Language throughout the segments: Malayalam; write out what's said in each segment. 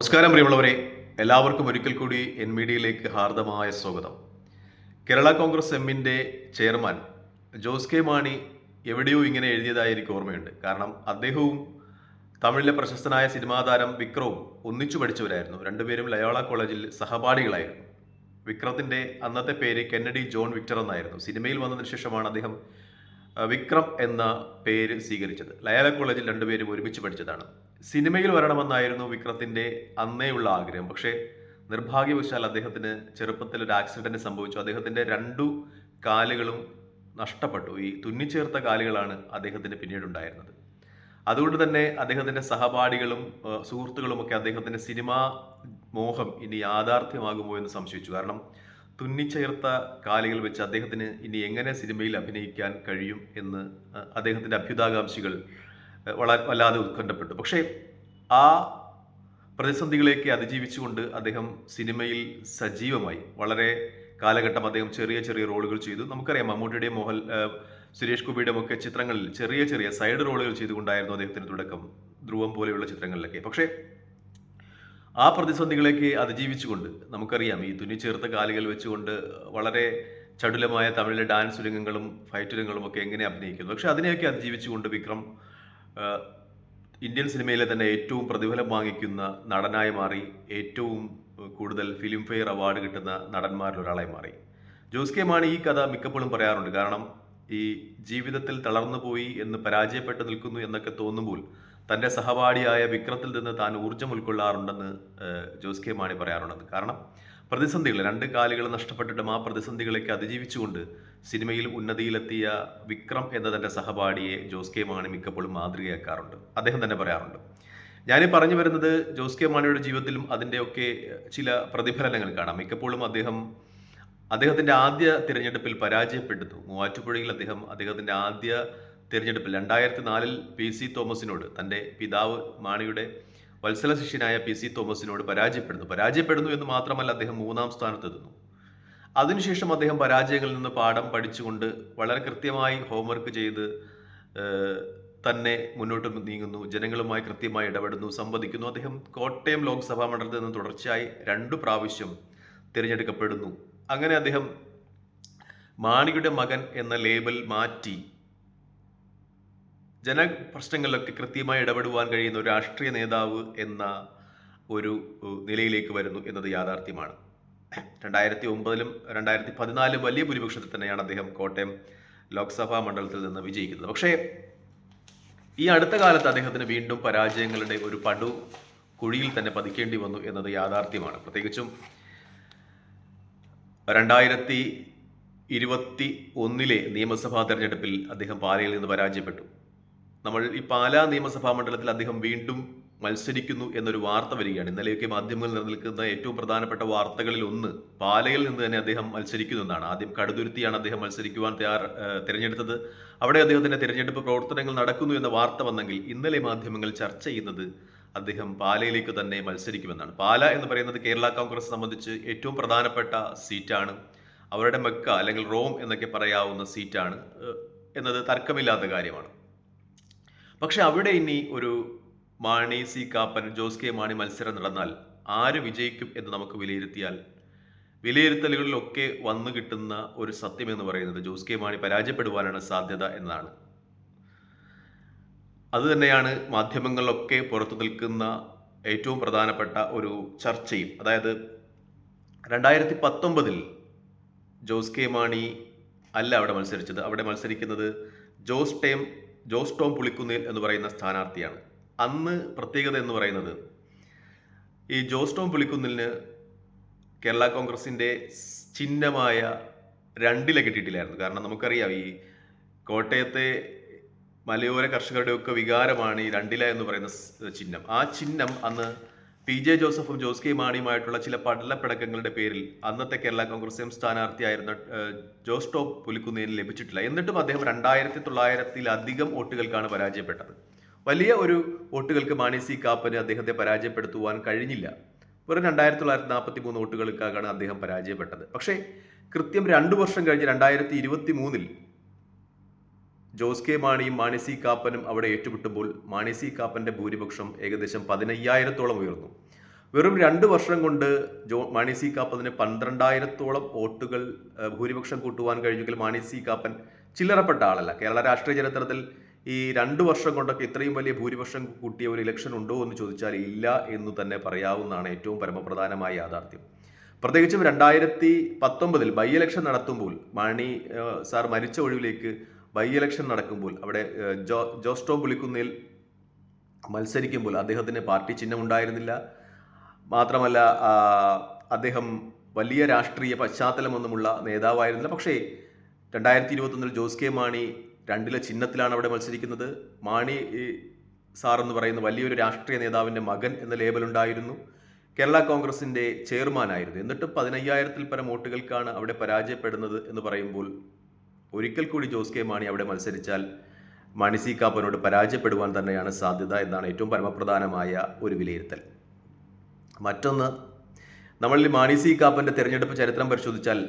നമസ്കാരം പ്രിയമുള്ളവരെ. എല്ലാവർക്കും ഒരിക്കൽ കൂടി എൻ മീഡിയയിലേക്ക് ഹാർദമായ സ്വാഗതം. കേരള കോൺഗ്രസ് എമ്മിന്റെ ചെയർമാൻ ജോസ് കെ മാണി എവിടെയോ ഇങ്ങനെ എഴുതിയതായി എനിക്ക് ഓർമ്മയുണ്ട്. കാരണം അദ്ദേഹവും തമിഴിലെ പ്രശസ്തനായ സിനിമാ താരം വിക്രവും ഒന്നിച്ചു പഠിച്ചവരായിരുന്നു. രണ്ടുപേരും ലയോള കോളേജിൽ സഹപാഠികളായിരുന്നു. വിക്രത്തിന്റെ അന്നത്തെ പേര് കെന്നഡി ജോൺ വിക്ടർ എന്നായിരുന്നു. സിനിമയിൽ വന്നതിന് ശേഷമാണ് അദ്ദേഹം വിക്രം എന്ന പേര് സ്വീകരിച്ചത്. ലയോള കോളേജിൽ രണ്ടുപേരും ഒരുമിച്ച് പഠിച്ചതാണ്. സിനിമയിൽ വരണമെന്നായിരുന്നു വിക്രത്തിന്റെ അന്നേയുള്ള ആഗ്രഹം. പക്ഷേ നിർഭാഗ്യവശാൽ അദ്ദേഹത്തിന് ചെറുപ്പത്തിൽ ഒരു ആക്സിഡന്റ് സംഭവിച്ചു. അദ്ദേഹത്തിന്റെ രണ്ടു കാലുകളും നഷ്ടപ്പെട്ടു. ഈ തുന്നിച്ചേർത്ത കാലുകളാണ് അദ്ദേഹത്തിന് പിന്നീട് ഉണ്ടായിരുന്നത്. അതുകൊണ്ട് തന്നെ അദ്ദേഹത്തിന്റെ സഹപാഠികളും സുഹൃത്തുക്കളുമൊക്കെ അദ്ദേഹത്തിന്റെ സിനിമാ മോഹം ഇനി യാഥാർത്ഥ്യമാകുമോ എന്ന് സംശയിച്ചു. കാരണം തുന്നിച്ചേർത്ത കാലുകൾ വെച്ച് അദ്ദേഹത്തിന് ഇനി എങ്ങനെ സിനിമയിൽ അഭിനയിക്കാൻ കഴിയും എന്ന് അദ്ദേഹത്തിന്റെ അഭ്യുതാകാംക്ഷികൾ വളരെ വല്ലാതെ ഉത്കണ്ഠപ്പെട്ടു. പക്ഷേ ആ പ്രതിസന്ധികളെയൊക്കെ അതിജീവിച്ചുകൊണ്ട് അദ്ദേഹം സിനിമയിൽ സജീവമായി. വളരെ കാലഘട്ടം അദ്ദേഹം ചെറിയ ചെറിയ റോളുകൾ ചെയ്തു. നമുക്കറിയാം മമ്മൂട്ടിയുടെയും മോഹൻ സുരേഷ് ഗോപിയുടെയും ഒക്കെ ചിത്രങ്ങളിൽ ചെറിയ ചെറിയ സൈഡ് റോളുകൾ ചെയ്തുകൊണ്ടായിരുന്നു അദ്ദേഹത്തിന് തുടക്കം ധ്രുവം പോലെയുള്ള ചിത്രങ്ങളിലൊക്കെ. പക്ഷേ ആ പ്രതിസന്ധികളെയൊക്കെ അതിജീവിച്ചുകൊണ്ട് നമുക്കറിയാം ഈ തുന്നിച്ചേർത്ത കാലുകൾ വെച്ചുകൊണ്ട് വളരെ ചടുലമായ തമിഴിലെ ഡാൻസ് രംഗങ്ങളും ഫൈറ്റ് രംഗങ്ങളും ഒക്കെ എങ്ങനെ അഭിനയിക്കുന്നു. പക്ഷെ അതിനെയൊക്കെ അതിജീവിച്ചുകൊണ്ട് വിക്രം ഇന്ത്യൻ സിനിമയിലെ തന്നെ ഏറ്റവും പ്രതിഫലം വാങ്ങിക്കുന്ന നടനായി മാറി ഏറ്റവും കൂടുതൽ ഫിലിം ഫെയർ അവാർഡ് കിട്ടുന്ന നടന്മാരിൽ ഒരാളായി മാറി. ജോസ് കെ മാണി ഈ കഥ മിക്കപ്പോഴും പറയാറുണ്ട്. കാരണം ഈ ജീവിതത്തിൽ തളർന്നു പോയി എന്ന് പരാജയപ്പെട്ട് നിൽക്കുന്നു എന്നൊക്കെ തോന്നുമ്പോൾ തന്റെ സഹപാഠിയായ വിക്രത്തിൽ നിന്ന് താൻ ഊർജം ഉൾക്കൊള്ളാറുണ്ടെന്ന് ജോസ് കെ മാണി പറയാറുണ്ട് കാരണം പ്രതിസന്ധികൾ രണ്ട് കാലുകൾ നഷ്ടപ്പെട്ടിട്ടും ആ പ്രതിസന്ധികളൊക്കെ അതിജീവിച്ചുകൊണ്ട് സിനിമയിൽ ഉന്നതിയിലെത്തിയ വിക്രം എന്ന തന്റെ സഹപാഠിയെ ജോസ് കെ മാണി മിക്കപ്പോഴും മാതൃകയാക്കാറുണ്ട്. അദ്ദേഹം തന്നെ പറയാറുണ്ട്. ഞാൻ പറഞ്ഞു വരുന്നത് ജോസ് കെ മാണിയുടെ ജീവിതത്തിലും അതിന്റെയൊക്കെ ചില പ്രതിഫലനങ്ങൾ കാണാം. മിക്കപ്പോഴും അദ്ദേഹം അദ്ദേഹത്തിന്റെ ആദ്യ തിരഞ്ഞെടുപ്പിൽ പരാജയപ്പെട്ടു. മൂവാറ്റുപുഴയിൽ അദ്ദേഹം അദ്ദേഹത്തിന്റെ ആദ്യ തിരഞ്ഞെടുപ്പിൽ രണ്ടായിരത്തി നാലിൽ പി സി തോമസിനോട് തന്റെ പിതാവ് മാണിയുടെ വത്സല ശിഷ്യനായ പി സി തോമസിനോട് പരാജയപ്പെടുന്നു. പരാജയപ്പെടുന്നു എന്ന് മാത്രമല്ല അദ്ദേഹം മൂന്നാം സ്ഥാനത്തെത്തുന്നു. അതിനുശേഷം അദ്ദേഹം പരാജയങ്ങളിൽ നിന്ന് പാഠം പഠിച്ചുകൊണ്ട് വളരെ കൃത്യമായി ഹോംവർക്ക് ചെയ്ത് തന്നെ മുന്നോട്ട് നീങ്ങുന്നു ജനങ്ങളുമായി കൃത്യമായി ഇടപെടുന്നു സംവദിക്കുന്നു. അദ്ദേഹം കോട്ടയം ലോക്സഭാ മണ്ഡലത്തിൽ നിന്ന് തുടർച്ചയായി രണ്ടു പ്രാവശ്യം തിരഞ്ഞെടുക്കപ്പെടുന്നു. അങ്ങനെ അദ്ദേഹം മാണിയുടെ മകൻ എന്ന ലേബൽ മാറ്റി. ജനപ്രശ്നങ്ങളിലൊക്കെ കൃത്യമായി ഇടപെടുവാൻ കഴിയുന്ന ഒരു രാഷ്ട്രീയ നേതാവ് എന്ന ഒരു നിലയിലേക്ക് വരുന്നു എന്നത് യാഥാർത്ഥ്യമാണ്. രണ്ടായിരത്തി ഒമ്പതിലും രണ്ടായിരത്തി പതിനാലിലും വലിയ ഭൂരിപക്ഷത്തിൽ തന്നെയാണ് അദ്ദേഹം കോട്ടയം ലോക്സഭാ മണ്ഡലത്തിൽ നിന്ന് വിജയിക്കുന്നത്. പക്ഷേ ഈ അടുത്ത കാലത്ത് അദ്ദേഹത്തിന് വീണ്ടും പരാജയങ്ങളുടെ ഒരു പടു കുഴിയിൽ തന്നെ പതിക്കേണ്ടി വന്നു എന്നത് യാഥാർത്ഥ്യമാണ്. പ്രത്യേകിച്ചും രണ്ടായിരത്തി ഇരുപത്തി ഒന്നിലെ നിയമസഭാ തെരഞ്ഞെടുപ്പിൽ അദ്ദേഹം പാലയിൽ നിന്ന് പരാജയപ്പെട്ടു. നമ്മൾ ഈ പാലാ നിയമസഭാ മണ്ഡലത്തിൽ അദ്ദേഹം വീണ്ടും മത്സരിക്കുന്നു എന്നൊരു വാർത്ത വരികയാണ്. ഇന്നലെയൊക്കെ മാധ്യമങ്ങളിൽ നിലനിൽക്കുന്ന ഏറ്റവും പ്രധാനപ്പെട്ട വാർത്തകളിൽ ഒന്ന് പാലയിൽ നിന്ന് തന്നെ അദ്ദേഹം മത്സരിക്കുന്നു എന്നാണ്. ആദ്യം കടുതുരുത്തിയാണ് അദ്ദേഹം മത്സരിക്കുവാൻ തയ്യാർ തിരഞ്ഞെടുത്തത്. അവിടെ അദ്ദേഹത്തിന്റെ തിരഞ്ഞെടുപ്പ് പ്രവർത്തനങ്ങൾ നടക്കുന്നു എന്ന വാർത്ത വന്നെങ്കിൽ ഇന്നലെ മാധ്യമങ്ങൾ ചർച്ച ചെയ്യുന്നത് അദ്ദേഹം പാലയിലേക്ക് തന്നെ മത്സരിക്കുമെന്നാണ്. പാല എന്ന് പറയുന്നത് കേരള കോൺഗ്രസ് സംബന്ധിച്ച് ഏറ്റവും പ്രധാനപ്പെട്ട സീറ്റാണ്. അവരുടെ മെക്ക അല്ലെങ്കിൽ റോം എന്നൊക്കെ പറയാവുന്ന സീറ്റാണ് എന്നത് തർക്കമില്ലാത്ത കാര്യമാണ്. പക്ഷെ അവിടെ ഇനി ഒരു മാണി സി. കാപ്പൻ ജോസ് കെ. മാണി മത്സരം നടന്നാൽ ആര് വിജയിക്കും എന്ന് നമുക്ക് വിലയിരുത്തിയാൽ വിലയിരുത്തലുകളിലൊക്കെ വന്നു കിട്ടുന്ന ഒരു സത്യം എന്ന് പറയുന്നത് ജോസ് കെ. മാണി പരാജയപ്പെടുവാനാണ് സാധ്യത എന്നാണ് അതുതന്നെയാണ് മാധ്യമങ്ങളിലൊക്കെ പുറത്തു നിൽക്കുന്ന ഏറ്റവും പ്രധാനപ്പെട്ട ഒരു ചർച്ചയും. അതായത് രണ്ടായിരത്തി പത്തൊമ്പതിൽ ജോസ് കെ. മാണി അല്ല അവിടെ മത്സരിച്ചത്. അവിടെ മത്സരിക്കുന്നത് ജോസ് ടേം ജോസ് ടോം പുളിക്കുന്നിൽ എന്ന് പറയുന്ന സ്ഥാനാർത്ഥിയാണ്. അന്ന് പ്രത്യേകത എന്ന് പറയുന്നത് ഈ ജോസ് ടോം പുളിക്കുന്നിലിന് കേരള കോൺഗ്രസിന്റെ ചിഹ്നമായ രണ്ടില കിട്ടിയിട്ടില്ലായിരുന്നു. കാരണം നമുക്കറിയാം ഈ കോട്ടയത്തെ മലയോര കർഷകരുടെയൊക്കെ വികാരമാണ് ഈ രണ്ടില എന്ന് പറയുന്ന ചിഹ്നം. ആ ചിഹ്നം അന്ന് പി ജെ ജോസഫും ജോസ് കെ മാണിയുമായിട്ടുള്ള ചില പടലപ്പിടക്കങ്ങളുടെ പേരിൽ അന്നത്തെ കേരള കോൺഗ്രസ് എം സ്ഥാനാർത്ഥിയായിരുന്ന ജോസ് ടോപ്പ് പുലിക്കുന്നതിന് ലഭിച്ചിട്ടില്ല. എന്നിട്ടും അദ്ദേഹം രണ്ടായിരത്തി തൊള്ളായിരത്തിലധികം വോട്ടുകൾക്കാണ് പരാജയപ്പെട്ടത്. വലിയ ഒരു വോട്ടുകൾക്ക് മാണി സി കാപ്പന് അദ്ദേഹത്തെ പരാജയപ്പെടുത്തുവാൻ കഴിഞ്ഞില്ല. വെറും രണ്ടായിരത്തി തൊള്ളായിരത്തി നാൽപ്പത്തി മൂന്ന് വോട്ടുകൾക്കാണ് അദ്ദേഹം പരാജയപ്പെട്ടത്. പക്ഷേ കൃത്യം രണ്ടു വർഷം കഴിഞ്ഞ് രണ്ടായിരത്തി ഇരുപത്തി മൂന്നിൽ ജോസ് കെ മാണിയും മാണി സി കാപ്പനും അവിടെ ഏറ്റുമുട്ടുമ്പോൾ മാണി സി കാപ്പന്റെ ഭൂരിപക്ഷം ഏകദേശം പതിനയ്യായിരത്തോളം ഉയർന്നു. വെറും രണ്ട് വർഷം കൊണ്ട് ജോ മാണി സി കാപ്പതിന് പന്ത്രണ്ടായിരത്തോളം വോട്ടുകൾ ഭൂരിപക്ഷം കൂട്ടുവാൻ കഴിഞ്ഞെങ്കിൽ മാണി സി കാപ്പൻ ചില്ലറപ്പെട്ട ആളല്ല. കേരള രാഷ്ട്രീയ ചരിത്രത്തിൽ ഈ രണ്ട് വർഷം കൊണ്ടൊക്കെ ഇത്രയും വലിയ ഭൂരിപക്ഷം കൂട്ടിയ ഒരു ഇലക്ഷൻ ഉണ്ടോ എന്ന് ചോദിച്ചാൽ ഇല്ല എന്ന് തന്നെ പറയാവുന്നതാണ് ഏറ്റവും പരമപ്രധാനമായ യാഥാർത്ഥ്യം. പ്രത്യേകിച്ചും രണ്ടായിരത്തി പത്തൊമ്പതിൽ ബൈ ഇലക്ഷൻ നടത്തുമ്പോൾ മാണി സാർ മരിച്ച ഒഴിവിലേക്ക് ബൈ ഇലക്ഷൻ നടക്കുമ്പോൾ അവിടെ ജോ ജോസ്റ്റോ ടോം മത്സരിക്കുമ്പോൾ അദ്ദേഹത്തിന് പാർട്ടി ചിഹ്നം ഉണ്ടായിരുന്നില്ല മാത്രമല്ല അദ്ദേഹം വലിയ രാഷ്ട്രീയ പശ്ചാത്തലമൊന്നുമുള്ള നേതാവായിരുന്നില്ല. പക്ഷേ രണ്ടായിരത്തി ഇരുപത്തൊന്നിൽ ജോസ് കെ മാണി രണ്ടിലെ ചിഹ്നത്തിലാണ് അവിടെ മത്സരിക്കുന്നത്. മാണി സാർ എന്ന് പറയുന്ന വലിയൊരു രാഷ്ട്രീയ നേതാവിന്റെ മകൻ എന്ന ലേബലുണ്ടായിരുന്നു കേരള കോൺഗ്രസിന്റെ ചെയർമാനായിരുന്നു എന്നിട്ടും പതിനയ്യായിരത്തിൽ പരം വോട്ടുകൾക്കാണ് അവിടെ പരാജയപ്പെടുന്നത് എന്ന് പറയുമ്പോൾ ഒരിക്കൽ കൂടി ജോസ് കെ മാണി അവിടെ മത്സരിച്ചാൽ മാണി സി കാപ്പനോട് പരാജയപ്പെടുവാൻ തന്നെയാണ് സാധ്യത എന്നാണ് ഏറ്റവും പരമപ്രധാനമായ ഒരു വിലയിരുത്തൽ. മറ്റൊന്ന് നമ്മളിൽ മാണി സി കാപ്പന്റെ തെരഞ്ഞെടുപ്പ് ചരിത്രം പരിശോധിച്ചാൽ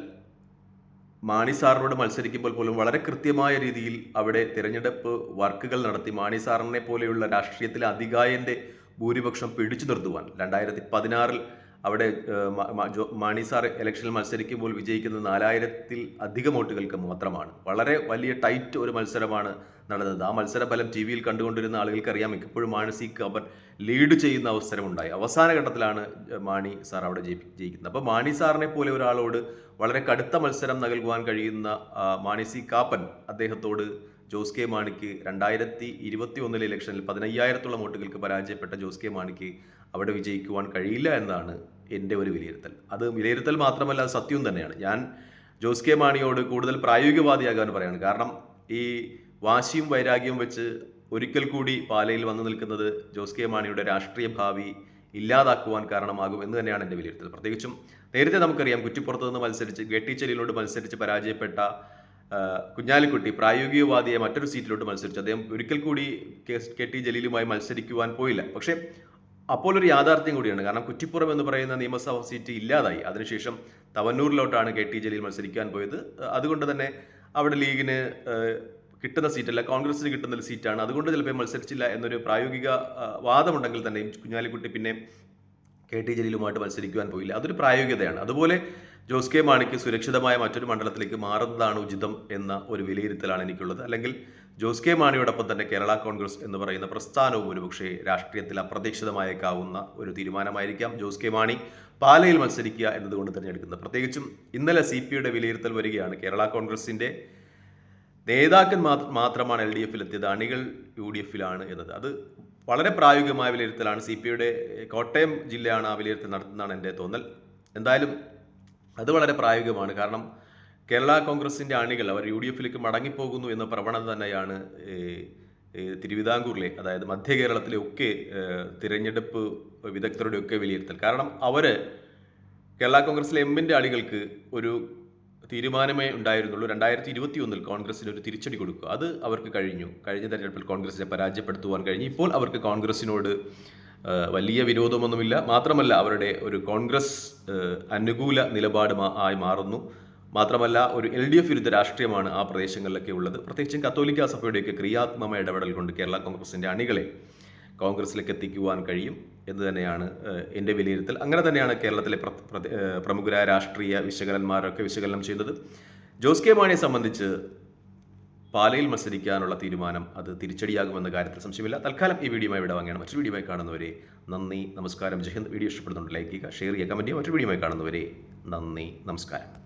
മാണി സാറിനോട് മത്സരിക്കുമ്പോൾ പോലും വളരെ കൃത്യമായ രീതിയിൽ അവിടെ തിരഞ്ഞെടുപ്പ് വർക്കുകൾ നടത്തി മാണി സാറിനെ പോലെയുള്ള രാഷ്ട്രീയത്തിലെ അധികായന്റെ ഭൂരിപക്ഷം പിടിച്ചു നിർത്തുവാൻ രണ്ടായിരത്തി പതിനാറിൽ അവിടെ മാണി സാർ ഇലക്ഷനിൽ മത്സരിക്കുമ്പോൾ വിജയിക്കുന്നത് നാലായിരത്തിൽ അധികം വോട്ടുകൾക്ക് മാത്രമാണ്. വളരെ വലിയ ടൈറ്റ് ഒരു മത്സരമാണ് നടന്നത്. ആ മത്സരഫലം ടി വിയിൽ കണ്ടുകൊണ്ടിരുന്ന ആളുകൾക്ക് അറിയാം. മിക്കപ്പോഴും മാണി സി കബർ ലീഡ് ചെയ്യുന്ന അവസരമുണ്ടായി. അവസാന ഘട്ടത്തിലാണ് മാണി സാർ അവിടെ ജയി ജയിക്കുന്നത്. അപ്പോൾ മാണി സാറിനെ പോലെ ഒരാളോട് വളരെ കടുത്ത മത്സരം നൽകുവാൻ കഴിയുന്ന മാണി സി കാപ്പൻ അദ്ദേഹത്തോട് ജോസ് കെ മാണിക്ക് രണ്ടായിരത്തി ഇരുപത്തി ഒന്നിലെ ഇലക്ഷനിൽ പതിനയ്യായിരത്തോളം വോട്ടുകൾക്ക് പരാജയപ്പെട്ട ജോസ് കെ മാണിക്ക് അവിടെ വിജയിക്കുവാൻ കഴിയില്ല എന്നാണ് എന്റെ ഒരു വിലയിരുത്തൽ. അത് വിലയിരുത്തൽ മാത്രമല്ല അത് സത്യവും തന്നെയാണ്. ഞാൻ ജോസ് കെ മാണിയോട് കൂടുതൽ പ്രായോഗികവാദിയാകാൻ പറയാണ്. കാരണം ഈ വാശിയും വൈരാഗ്യവും വെച്ച് ഒരിക്കൽ കൂടി പാലയിൽ വന്നു നിൽക്കുന്നത് ജോസ് കെ മാണിയുടെ രാഷ്ട്രീയ ഭാവി ഇല്ലാതാക്കുവാൻ കാരണമാകും എന്ന് തന്നെയാണ് എന്റെ വിലയിരുത്തൽ. പ്രത്യേകിച്ചും നേരത്തെ നമുക്കറിയാം കുറ്റിപ്പുറത്ത് നിന്ന് മത്സരിച്ച് ഗെട്ടി മത്സരിച്ച് പരാജയപ്പെട്ട കുഞ്ഞാലിക്കുട്ടി പ്രായോഗികവാദിയെ മറ്റൊരു സീറ്റിലോട്ട് മത്സരിച്ചു. അദ്ദേഹം ഒരിക്കൽ കൂടി കെ- ടി ജലീലുമായി മത്സരിക്കുവാൻ പോയില്ല. പക്ഷേ അപ്പോൾ ഒരു യാഥാർത്ഥ്യം കൂടിയാണ് കാരണം കുറ്റിപ്പുറം എന്ന് പറയുന്ന നിയമസഭാ സീറ്റ് ഇല്ലാതായി. അതിനുശേഷം തവന്നൂരിലോട്ടാണ് കെ ടി ജലീൽ മത്സരിക്കാൻ പോയത്. അതുകൊണ്ട് തന്നെ അവിടെ ലീഗിന് കിട്ടുന്ന സീറ്റല്ല കോൺഗ്രസിന് കിട്ടുന്ന സീറ്റാണ്. അതുകൊണ്ട് ചിലപ്പോൾ മത്സരിച്ചില്ല എന്നൊരു പ്രായോഗിക വാദമുണ്ടെങ്കിൽ തന്നെയും കുഞ്ഞാലിക്കുട്ടി പിന്നെ കെ ടി ജലീലുമായിട്ട് മത്സരിക്കുവാൻ പോയില്ല. അതൊരു പ്രായോഗികതയാണ്. അതുപോലെ ജോസ് കെ മാണിക്ക് സുരക്ഷിതമായ മറ്റൊരു മണ്ഡലത്തിലേക്ക് മാറുന്നതാണ് ഉചിതം എന്ന ഒരു വിലയിരുത്തലാണ് എനിക്കുള്ളത്. അല്ലെങ്കിൽ ജോസ് കെ മാണിയോടൊപ്പം തന്നെ കേരള കോൺഗ്രസ് എന്ന് പറയുന്ന പ്രസ്ഥാനവും ഒരുപക്ഷെ രാഷ്ട്രീയത്തിൽ അപ്രതീക്ഷിതമായേക്കാവുന്ന ഒരു തീരുമാനമായിരിക്കാം ജോസ് കെ മാണി പാലയിൽ മത്സരിക്കുക എന്നതുകൊണ്ട് തിരഞ്ഞെടുക്കുന്നത് പ്രത്യേകിച്ചും ഇന്നലെ സി പി യുടെ വിലയിരുത്തൽ വരികയാണ് കേരള കോൺഗ്രസിന്റെ നേതാക്കൻ മാത്രമാണ് എൽ ഡി എഫിൽ എത്തിയത് അണികൾ യു ഡി എഫിലാണ് എന്നത്. അത് വളരെ പ്രായോഗികമായ വിലയിരുത്തലാണ്. സി പി യുടെ കോട്ടയം ജില്ലയാണ് ആ വിലയിരുത്തൽ നടത്തുന്നതാണ് എന്റെ തോന്നൽ. എന്തായാലും അത് വളരെ പ്രായോഗികമാണ്. കാരണം കേരള കോൺഗ്രസിന്റെ അണികൾ അവർ യു ഡി എഫിലേക്ക് മടങ്ങിപ്പോകുന്നു എന്ന പ്രവണത തന്നെയാണ് തിരുവിതാംകൂറിലെ അതായത് മധ്യ കേരളത്തിലെ ഒക്കെ തിരഞ്ഞെടുപ്പ് വിദഗ്ധരുടെ ഒക്കെ വിലയിരുത്തൽ. കാരണം അവർ കേരള കോൺഗ്രസിലെ എമ്മിന്റെ അണികൾക്ക് ഒരു തീരുമാനമേ ഉണ്ടായിരുന്നുള്ളൂ. രണ്ടായിരത്തി ഇരുപത്തി ഒന്നിൽ കോൺഗ്രസിന് ഒരു തിരിച്ചടി കൊടുക്കുക. അത് അവർക്ക് കഴിഞ്ഞു. കഴിഞ്ഞ തെരഞ്ഞെടുപ്പിൽ കോൺഗ്രസിനെ പരാജയപ്പെടുത്തുവാൻ കഴിഞ്ഞു. ഇപ്പോൾ അവർക്ക് കോൺഗ്രസിനോട് വലിയ വിരോധമൊന്നുമില്ല. മാത്രമല്ല അവരുടെ ഒരു കോൺഗ്രസ് അനുകൂല നിലപാട് ആയി മാറുന്നു. മാത്രമല്ല ഒരു എൽ ഡി എഫ് വിരുദ്ധ രാഷ്ട്രീയമാണ് ആ പ്രദേശങ്ങളിലൊക്കെ ഉള്ളത്. പ്രത്യേകിച്ചും കത്തോലിക്ക സഭയുടെയൊക്കെ ക്രിയാത്മക ഇടപെടൽ കൊണ്ട് കേരള കോൺഗ്രസിന്റെ അണികളെ കോൺഗ്രസിലേക്ക് എത്തിക്കുവാൻ കഴിയും എന്ന് തന്നെയാണ് എന്റെ വിലയിരുത്തൽ. അങ്ങനെ തന്നെയാണ് കേരളത്തിലെ പ്രമുഖരായ രാഷ്ട്രീയ വിശകലന്മാരൊക്കെ വിശകലനം ചെയ്യുന്നത്. ജോസ് കെ മാണിയെ സംബന്ധിച്ച് പാലയിൽ മത്സരിക്കാനുള്ള തീരുമാനം അത് തിരിച്ചടിയാകുമെന്ന കാര്യത്തിൽ സംശയമില്ല. തൽക്കാലം ഈ വീഡിയോയുമായി ഇവിടെ വാങ്ങിയാണ് മറ്റൊരു വീഡിയോയുമായി കാണുന്നവരെ നന്ദി നമസ്കാരം. ജയ്ഹിന്ദ് വീഡിയോ ഇഷ്ടപ്പെടുന്നുണ്ട് ലൈക്ക് ചെയ്യുക ഷെയർ ചെയ്യുക കമന്റ് ചെയ്യുക. മറ്റൊരു വീഡിയോയുമായി കാണുന്നവരെ നന്ദി നമസ്കാരം.